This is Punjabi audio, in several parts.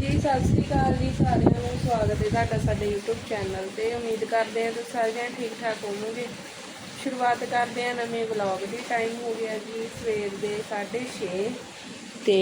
ਜੀ, ਸਤਿ ਸ੍ਰੀ ਅਕਾਲ ਜੀ, ਸਾਰਿਆਂ ਨੂੰ ਸਵਾਗਤ ਹੈ ਤੁਹਾਡਾ ਸਾਡੇ YouTube ਚੈਨਲ ਤੇ। ਉਮੀਦ ਕਰਦੇ ਹਾਂ ਤੁਸੀਂ ਸਾਰੇ ਜਣੇ ਠੀਕ ਠਾਕ ਹੋਵੋਗੇ। ਸ਼ੁਰੂਆਤ ਕਰਦੇ ਹਾਂ ਨਵੇਂ ਵਲੌਗ ਦੀ। ਟਾਈਮ ਹੋ ਗਿਆ ਜੀ ਸਵੇਰ ਦੇ 6:30 ਤੇ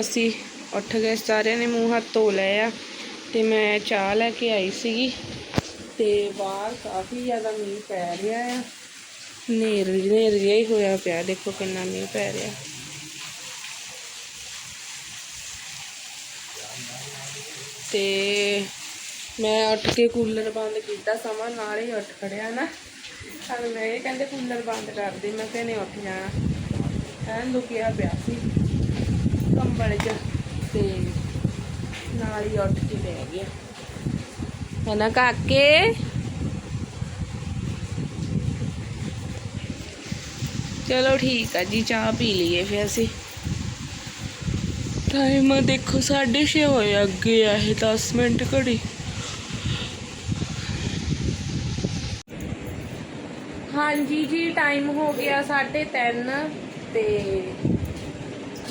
ਅਸੀਂ ਉੱਠ ਗਏ, ਸਾਰਿਆਂ ਨੇ ਮੂੰਹ ਹੱਥ ਧੋ ਲਏ ਆ। ਤੇ ਮੈਂ ਚਾਹ ਲੈ ਕੇ ਆਈ ਸੀਗੀ। ਤੇ ਬਾਹਰ ਕਾਫੀ ਜ਼ਿਆਦਾ ਮੀਂਹ ਪੈ ਰਿਹਾ ਆ। ਨੇਰ ਨੇਰ ਜਿਹਾ ਹੀ ਹੋਇਆ ਪਿਆ। ਦੇਖੋ ਕਿੰਨਾ ਮੀਂਹ ਪੈ ਰਿਹਾ। ਤੇ ਮੈਂ ਉੱਠ ਕੇ ਕੂਲਰ ਬੰਦ ਕੀਤਾ, ਸਮਾਂ ਨਾਲ ਹੀ ਉੱਠ ਖੜਿਆ ਨਾ। ਹਾਂ ਮੈਂ ਇਹ ਕਹਿੰਦੇ ਕੂਲਰ ਬੰਦ ਕਰ ਦੇ, ਮੈਂ ਕਹਿੰਨੇ ਉੱਠ ਜਾਣਾ। ਐਂ ਲੁਕਿਆ ਪਿਆ ਸੀ ਕੰਬਲ 'ਚ ਤੇ ਨਾਲ ਹੀ ਉੱਠ ਕੇ ਬਹਿ ਗਿਆ। ਹੈ ਨਾ ਕਾਕੇ? ਚਲੋ ਠੀਕ ਆ ਜੀ, ਚਾਹ ਪੀ ਲਈਏ ਫਿਰ ਅਸੀਂ। ਟਾਈਮ ਦੇਖੋ 6:30 ਹੋਏ ਅੱਗੇ ਆ ਇਹ 10 ਮਿੰਟ ਘੜੀ। ਹਾਂਜੀ ਜੀ, ਟਾਈਮ ਹੋ ਗਿਆ 3:30 ਤੇ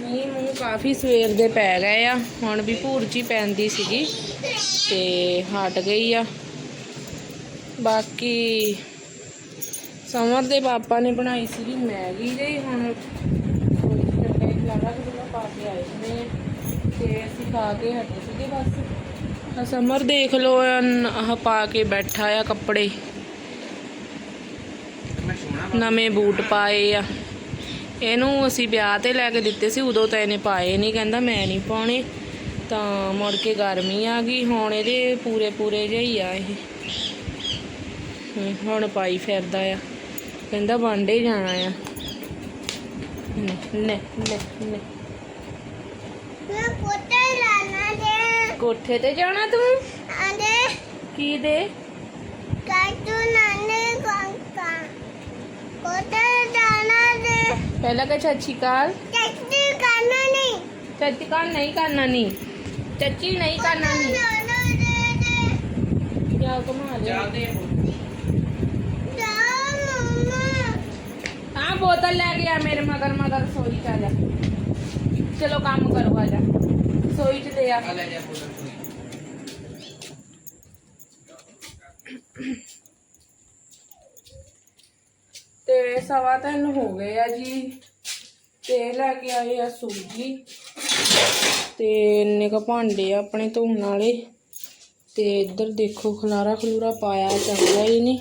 ਮੀਂਹ ਮੂੰਹ ਕਾਫੀ ਸਵੇਰ ਦੇ ਪੈ ਗਏ ਆ। ਹੁਣ ਵੀ ਭੂਰਜੀ ਪੈਂਦੀ ਸੀਗੀ ਤੇ ਹਟ ਗਈ ਆ। ਬਾਕੀ ਸਮਰ ਦੇ ਪਾਪਾ ਨੇ ਬਣਾਈ ਸੀਗੀ ਮੈਗੀ ਜਿਹੀ, ਹੁਣ ਥੋੜੀ ਜਿਹੀ ਲਾੜਾ ਪਾ ਕੇ ਆਏ ਨੇ, ਤੇ ਅਸੀਂ ਖਾ ਕੇ ਹਟੇ ਸੀਗੇ ਬਸ। ਸਮਰ ਦੇਖ ਲਓ, ਆਹ ਪਾ ਕੇ ਬੈਠਾ ਆ ਕੱਪੜੇ। ਨਵੇਂ ਬੂਟ ਪਾਏ ਆ। ਇਹਨੂੰ ਅਸੀਂ ਵਿਆਹ ਤੇ ਲੈ ਕੇ ਦਿੱਤੇ ਸੀ, ਉਦੋਂ ਤਾਂ ਇਹਨੇ ਪਾਏ ਨਹੀਂ ਕਹਿੰਦਾ ਮੈਂ ਨਹੀਂ ਪਾਉਣੇ। ਤਾਂ ਮੁੜ ਕੇ ਗਰਮੀ ਆ ਗਈ, ਹੁਣ ਇਹਦੇ ਪੂਰੇ ਪੂਰੇ ਜਿਹੇ ਆ ਇਹ। ਹੁਣ ਪਾਈ ਫਿਰਦਾ ਆ। ਕਹਿੰਦਾ ਵਾਂਡੇ ਜਾਣਾ ਆ। ਦੇ ਕੋਠੇ ਤੇ ਜਾਣਾ ਤੂੰ? ਆਂਦੇ ਕੀ ਦੇ? ਕਾਟੂ ਨਾਨੇ ਕੰਕਾ ਪੋਤੇ ਜਾਣਾ ਦੇ ਪਹਿਲਾਂ ਕਹ ਚਾਚੀ ਕਾਲ। ਟੈਕਸੀ ਕਰਨਾ ਨਹੀਂ ਚਾਚੀ ਕਾਲ ਨਹੀਂ ਕਰਨਾ ਨਹੀਂ ਚਾਚੀ ਨਹੀਂ ਕਰਨਾ ਨਹੀਂ ਲਾਣਾ ਦੇ ਦੇ ਮਮਾ ਹਾਂ ਬੋਤਲ ਲੈ ਗਿਆ ਮੇਰੇ ਮਗਰ ਮਗਰ ਸੋਈ ਚ ਆ ਜਾ। ਚਲੋ ਕੰਮ ਕਰੋ ਆ ਜਾ। ਸੋਈ ਚ ਦੇ ਆ। ਤੇ ਸਵਾ ਤਿੰਨ ਹੋ ਗਏ ਆ ਜੀ। ਤੇ ਲੈ ਕੇ ਆਏ ਆ ਸੂਜੀ। ਤੇ ਇੰਨੇ ਕ ਭਾਂਡੇ ਆ ਆਪਣੇ ਧੋਣ ਵਾਲੇ। ਤੇ ਇੱਧਰ ਦੇਖੋ ਖਲਾਰਾ ਖਲੂਰਾ ਪਾਇਆ ਚੰਗਾ ਹੀ ਨਹੀਂ।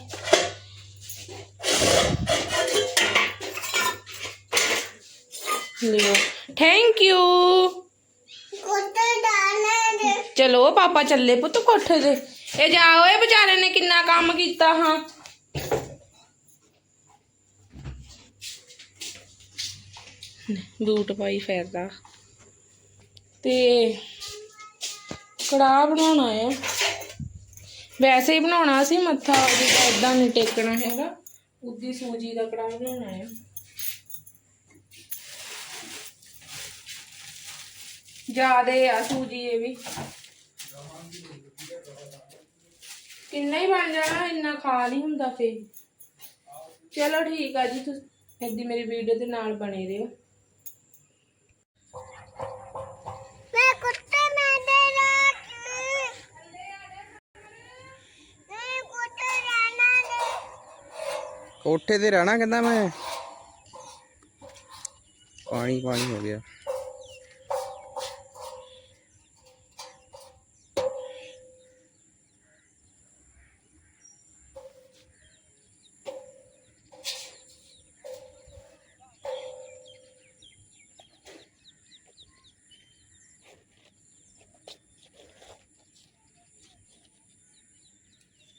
ਲਿਓ ਥੈਂਕ ਯੂ ਜਾਣਾ ਦੇ ਚਲੋ ਪਾਪਾ ਚੱਲੇ ਪੁੱਤ ਕੋਠੇ ਤੇ। ਇਹ ਜਾ ਓਏ ਵਿਚਾਰੇ ਨੇ ਕਿੰਨਾ ਕੰਮ ਕੀਤਾ ਹਾਂ। ਬੂਟ ਪਾਈ ਫਿਰਦਾ। ਤੇ ਕੜਾਹ ਬਣਾਉਣਾ ਆ। ਵੈਸੇ ਹੀ ਬਣਾਉਣਾ ਸੀ ਮੱਥਾ ਉਹਦਾ ਇਦਾਂ ਨਹੀਂ ਟੇਕਣਾ ਹੈਗਾ। ਉਦੀ ਸੂਜੀ ਦਾ ਕੜਾਹ ਬਣਾਉਣਾ ਆ। ਜਿਆਦੇ ਆ ਸੂਜੀ ਇਹ ਵੀ। ਕਿੰਨਾ ਹੀ ਬਣ ਜਾਣਾ ਇੰਨਾ ਖਾ ਨਹੀਂ ਹੁੰਦਾ ਫੇ ਚਲੋ ਠੀਕ ਆ ਜੀ ਤੁਸੀਂ ਇੱਦੀ ਮੇਰੀ ਵੀਡੀਓ ਦੇ ਨਾਲ ਬਣੇ ਰਹੋ। ਮੈਂ ਕੁੱਤੇ ਮੈਂ ਦੇ ਰਾਤ ਮੈਂ ਕੁੱਤੇ ਜਾਣਾ ਦੇ ਕੋਠੇ ਤੇ ਰਹਿਣਾ ਕਹਿੰਦਾ ਮੈਂ। ਪਾਣੀ ਪਾਣੀ ਹੋ ਗਿਆ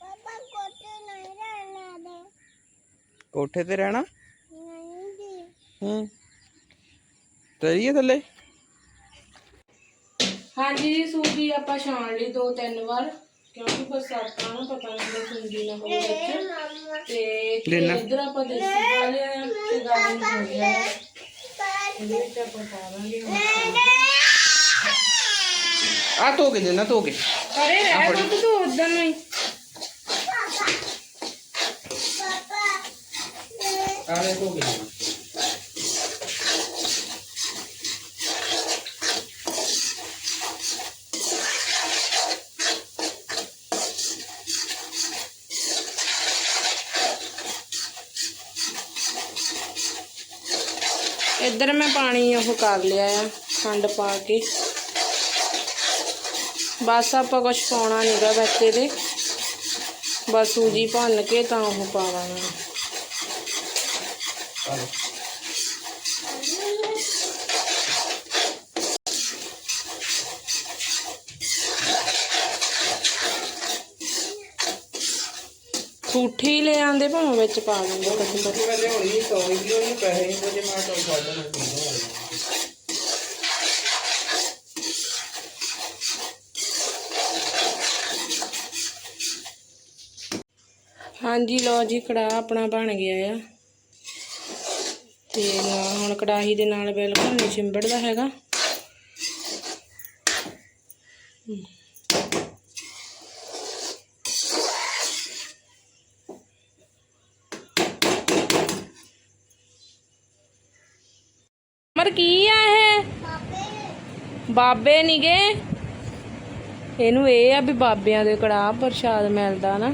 ਪਾਪਾ ਕੁੱਤੇ ਨਹੀਂ ਰਹਿਣਾ ਦੇ ਕੋਠੇ ਤੇ ਰਹਿਣਾ? ਨਹੀਂ ਹੂੰ। ਤੇਰੀਏ ਥੱਲੇ? ਹਾਂਜੀ ਜੀ ਸੂਜੀ ਆਪਾਂ ਛਾਣ ਲਈ ਦੋ ਤਿੰਨ ਵਾਰ ਕਿਉਂਕਿ ਬਰਸਾਤਾਂ ਨਾ ਪਤਾ ਨਹੀਂ ਲੱਗਦਾ ਸੂਜੀ ਨਾ ਹੋਵੇ ਵਿੱਚ। ਤੇ। ਇੱਧਰ ਆਪਾਂ ਦੇਸੀ ਪਾ ਲਿਆ ਆ ਤੇ ਗਾਜਰ ਹੋ ਗਿਆ ਆ। ਇਹਦੇ ਵਿੱਚ ਆਪਾਂ ਪਾ ਹੁਣ। ਆ ਧੋ ਕੇ ਦੇਣਾ ਧੋ ਕੇ। ਅਰੇ ਰਹਿ ਦੁੱਧ ਤੂੰ ਉਦੋਂ ਨੂੰ काले को भी इधर मैं पानी वह कर लिया है खंड पा के। बस आप कुछ पाना नहीं गा बच्चे बस सूजी भन के तह पावे ਦਾਂਗੇ ਠੂਠੀ ਲੈ ਆਂਦੇ ਭਾਵੇਂ ਵਿੱਚ ਪਾ ਦਿੰਦੇ ਕਦੇ ਕਦੇ ਮੈਂ ਲਿਆਉਣੀ 100 ਕਿਲੋ ਨਹੀਂ ਪੈਸੇ ਨਹੀਂ ਜੇ ਮੈਂ ਤੁਹਾਨੂੰ ਛੱਡ ਦੇਣਾ ਹਾਂਜੀ ਲਓ ਜੀ ਕੜਾਹ ਆਪਣਾ ਬਣ ਗਿਆ ਆ। ਤੇ ਨਾ ਹੁਣ ਕੜਾਹੀ ਦੇ ਨਾਲ ਬਿਲਕੁਲ ਨਹੀਂ ਚਿੰਬੜਦਾ ਹੈਗਾ। ਮਰ ਕੀ ਆ ਇਹ? ਪਾਪੇ ਬਾਬੇ ਨੀਗੇ। ਇਹਨੂੰ ਇਹ ਆ ਵੀ ਬਾਬਿਆਂ ਦੇ ਕੜਾਹ ਪ੍ਰਸ਼ਾਦ ਮਿਲਦਾ ਨਾ।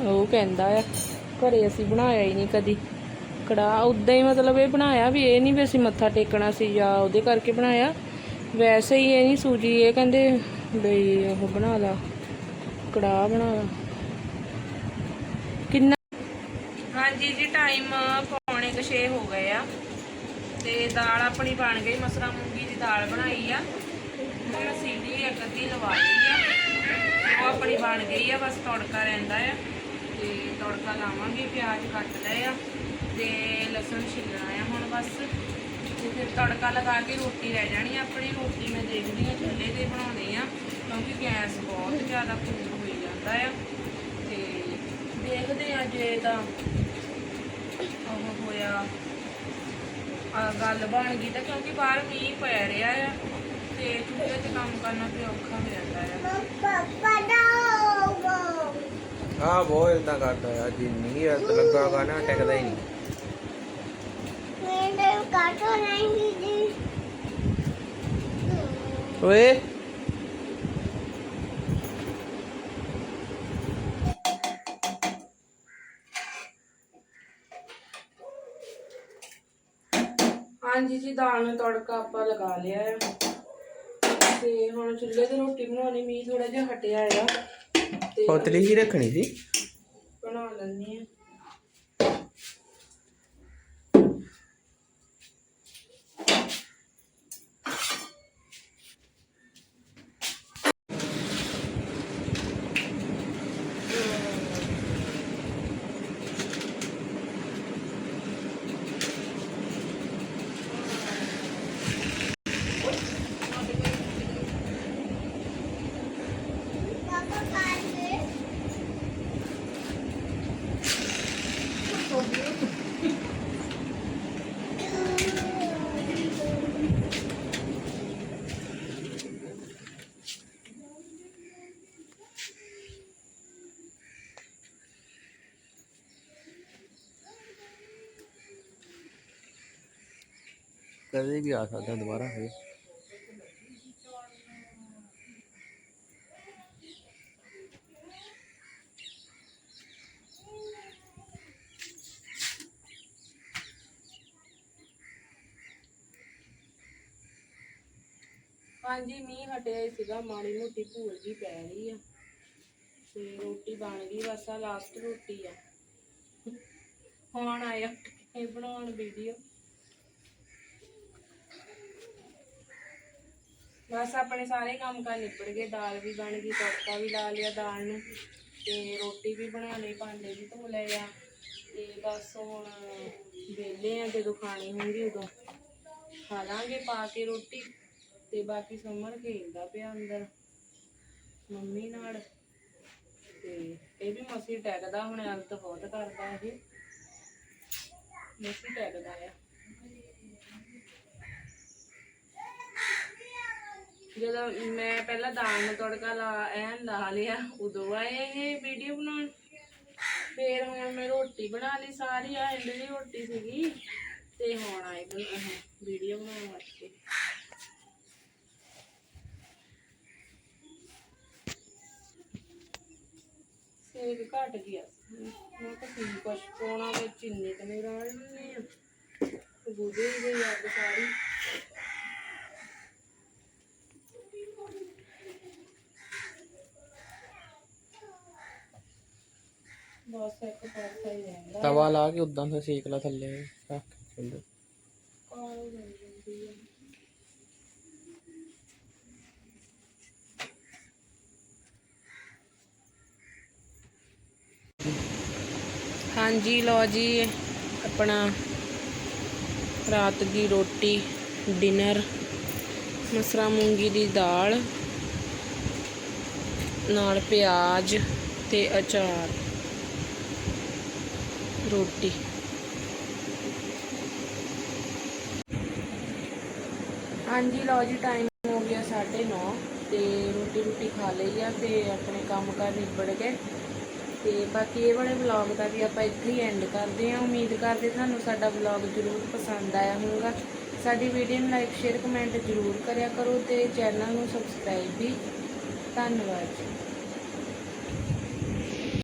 ਉਹ ਕਹਿੰਦਾ ਆ, ਘਰੇ ਅਸੀਂ ਬਣਾਇਆ ਹੀ ਨਹੀਂ ਕਦੀ। ਕੜਾਹ ਉਦਾਂ ਹੀ ਮਤਲਬ ਇਹ ਬਣਾਇਆ ਵੀ ਇਹ ਨਹੀਂ ਵੀ ਅਸੀਂ ਮੱਥਾ ਟੇਕਣਾ ਸੀ ਜਾਂ ਉਹਦੇ ਕਰਕੇ ਬਣਾਇਆ। ਵੈਸੇ ਹੀ ਇਹ ਨਹੀਂ ਸੂਜੀ, ਇਹ ਕਹਿੰਦੇ ਬਈ ਉਹ ਬਣਾ ਲਾ, ਕੜਾਹ ਬਣਾ ਲਾ। ਕਿੰਨਾ ਹਾਂਜੀ ਜੀ ਟਾਈਮ ਪੌਣੇ ਕੁ ਛੇ ਹੋ ਗਏ ਆ। ਤੇ ਦਾਲ ਆਪਣੀ ਬਣ ਗਈ, ਮਸਰਾ ਮੂੰਗੀ ਦੀ ਦਾਲ ਬਣਾਈ ਆ। ਹੁਣ ਸੀਟੀ ਇੱਕ ਅੱਧੀ ਲਵਾ ਲਈ ਆ। ਉਹ ਆਪਣੀ ਬਣ ਗਈ ਆ, ਬਸ ਤੜਕਾ ਰਹਿੰਦਾ ਆ। ਤੇ ਤੜਕਾ ਲਾਵਾਂਗੇ, ਪਿਆਜ਼ ਕੱਟ ਲਏ ਆ। ਤੇ ਲਸਣ ਛਿੱਲਣਾ ਆ ਹੁਣ ਬਸ। ਤੇ ਫਿਰ ਤੜਕਾ ਲਗਾ ਕੇ ਰੋਟੀ ਰਹਿ ਜਾਣੀ ਆ, ਆਪਣੀ ਰੋਟੀ ਮੈਂ ਦੇਖਦੀ ਆ ਚੁੱਲ੍ਹੇ ਤੇ ਬਣਾਉਣੀ ਆ, ਕਿਉਂਕਿ ਗੈਸ ਬਹੁਤ ਜ਼ਿਆਦਾ ਫੂਕ ਹੋਈ ਜਾਂਦਾ ਆ। ਤੇ ਦੇਖਦੇ ਆ ਜੇ ਤਾਂ ਉਹ ਹੋਇਆ, ਆ ਗੱਲ ਬਣ ਗਈ ਤਾਂ ਕਿਉਂਕਿ ਬਾਹਰ ਮੀਂਹ ਪੈ ਰਿਹਾ ਆ, ਤੇ ਚੁੱਲ੍ਹੇ ਤੇ ਕੰਮ ਕਰਨਾ ਤੇ ਔਖਾ ਹੋ ਜਾਂਦਾ ਆ। ਪਾਪਾ ਦਾਓ ਆ ਬਹੁਤ ਇਦਾਂ ਕਰਦਾ ਆ ਜਿੰਨੀ ਹੱਥ ਲੱਗਾਗਾ ਨਾ, ਟਿਕਦਾ ਹੀ ਨਹੀਂ ਮੇਰੇ ਕਾਟੋ ਨਹੀਂ ਦੀ ਓਏ। ਹਾਂਜੀ ਜੀ ਦਾਲ ਨੂੰ ਤੜਕਾ ਆਪਾਂ ਲਗਾ ਲਿਆ ਹੈ। ਤੇ ਹੁਣ ਚੁੱਲ੍ਹੇ ਤੇ ਰੋਟੀ ਬਣਾਉਣੀ ਮੀਂਹ ਥੋੜਾ ਜਿਹਾ ਹਟਿਆ ਆ ਤੇ ਪਤਲੀ ਹੀ ਰੱਖਣੀ ਸੀ। ਬਣਾ ਲੈਂਦੀ ਆ ਕਦੇ ਵੀ ਆ ਸਕਦਾ ਦੁਬਾਰਾ ਫੇਰ। ਹਾਂਜੀ, ਮੀਂਹ ਹਟਿਆ ਹੀ ਸੀਗਾ, ਮਾੜੀ ਮੋਟੀ ਭੂਲ ਜੀ ਪੈ ਰਹੀ ਆ। ਤੇ ਰੋਟੀ ਬਣ ਗਈ, ਬਸ ਆ ਲਾਸਟ ਰੋਟੀ ਆ। ਹੁਣ ਆਇਆ, ਇਹ ਬਣਾਉਣ ਵੀਡੀਓ ਬਸ ਆਪਣੇ ਸਾਰੇ ਕੰਮ ਕਾਰ ਨਿਪੜ ਗਏ, ਦਾਲ ਵੀ ਬਣ ਗਈ, ਤੜਕਾ ਵੀ ਲਾ ਲਿਆ ਦਾਲ ਨੂੰ ਤੇ ਰੋਟੀ ਵੀ ਬਣਾ ਲਈ, ਭਾਂਡੇ ਵੀ ਧੋ ਲਏ ਆ ਤੇ ਬਸ ਹੁਣ ਵਿਹਲੇ ਆ, ਜਦੋਂ ਖਾਣੀ ਹੁੰਦੀ ਉਦੋਂ ਖਾ ਲਾਂਗੇ ਪਾ ਕੇ ਰੋਟੀ ਤੇ ਬਾਕੀ ਸਮਰ ਖੇਲਦਾ ਪਿਆ ਅੰਦਰ ਮੰਮੀ ਨਾਲ ਤੇ ਇਹ ਵੀ ਮਸੀ ਟੈਕਦਾ ਹੁਣ ਅੰਤ ਬਹੁਤ ਕਰਦਾ ਇਹ। ਮਸੀ ਟੈਕਦਾ ਆ। ਜਦੋਂ ਮੈਂ ਪਹਿਲਾਂ ਦਾਲ ਨੂੰ ਤੜਕਾ ਲਾ, ਐਨ ਲਾ ਲਿਆ, ਉਦੋਂ ਆਏ ਇਹ ਵੀਡੀਓ ਬਣਾਉਣ। ਫੇਰ ਹੁਣ ਮੈਂ ਰੋਟੀ ਬਣਾ ਲਈ ਸਾਰੀ, ਆ ਇੰਡ ਦੀ ਰੋਟੀ ਸੀਗੀ। ਤੇ ਹੁਣ ਆਏ ਵੀਡੀਓ ਬਣਾਉਣ ਵਾਸਤੇ। ਸੇਬ ਘਟ ਗਿਆ ਸੀ। ਮੈਂ ਕਿਹਾ ਕੀ ਕੁਛ ਪਾਉਣਾ, ਵਿੱਚ ਇੰਨੇ ਤੇ ਨਹੀਂ ਰਹਿਣੇ ਬੁਝੇ ਹੀ ਗਈ ਅੱਗ ਸਾਰੀ। ਬਸ ਇੱਕ ਪਾਸਾ ਹੀ ਰਹਿੰਦਾ ਤਵਾ ਲਾ ਕੇ ਉਦਾਂ ਤੋਂ ਸੇਕ ਲਾ ਥੱਲੇ ਰੱਖ ਕੇ ਚੁੱਲ੍ਹੇ। ਕਾਲ ਹੋ ਜਾਂਦੀ ਹੈ ਹਾਂਜੀ ਲਓ ਜੀ ਆਪਣਾ ਰਾਤ ਦੀ ਰੋਟੀ ਡਿਨਰ ਮਸਰਾ ਮੂੰਗੀ ਦੀ ਦਾਲ ਨਾਲ ਪਿਆਜ਼ ਤੇ ਅਚਾਰ। ਰੋਟੀ। ਹਾਂਜੀ, ਲਓ ਜੀ ਟਾਈਮ ਹੋ ਗਿਆ 9:30 ਤੇ ਰੋਟੀ ਰੋਟੀ ਖਾ ਲਈ ਆ ਤੇ ਆਪਣੇ ਕੰਮ ਕਾਰ ਨਿਬੜ ਗਏ। ਤੇ ਬਾਕੀ ਇਹ ਵਾਲੇ ਵਲੌਗ ਦਾ ਵੀ ਆਪਾਂ ਇੱਥੇ ਹੀ ਐਂਡ ਕਰਦੇ ਹਾਂ। ਉਮੀਦ ਕਰਦੇ ਤੁਹਾਨੂੰ ਸਾਡਾ ਵਲੌਗ ਜ਼ਰੂਰ ਪਸੰਦ ਆਇਆ ਹੋਊਗਾ। ਸਾਡੀ ਵੀਡੀਓ ਨੂੰ ਲਾਈਕ ਸ਼ੇਅਰ ਕਮੈਂਟ ਜ਼ਰੂਰ ਕਰਿਆ ਕਰੋ ਤੇ ਚੈਨਲ ਨੂੰ ਸਬਸਕ੍ਰਾਈਬ ਵੀ। ਧੰਨਵਾਦ ਜੀ।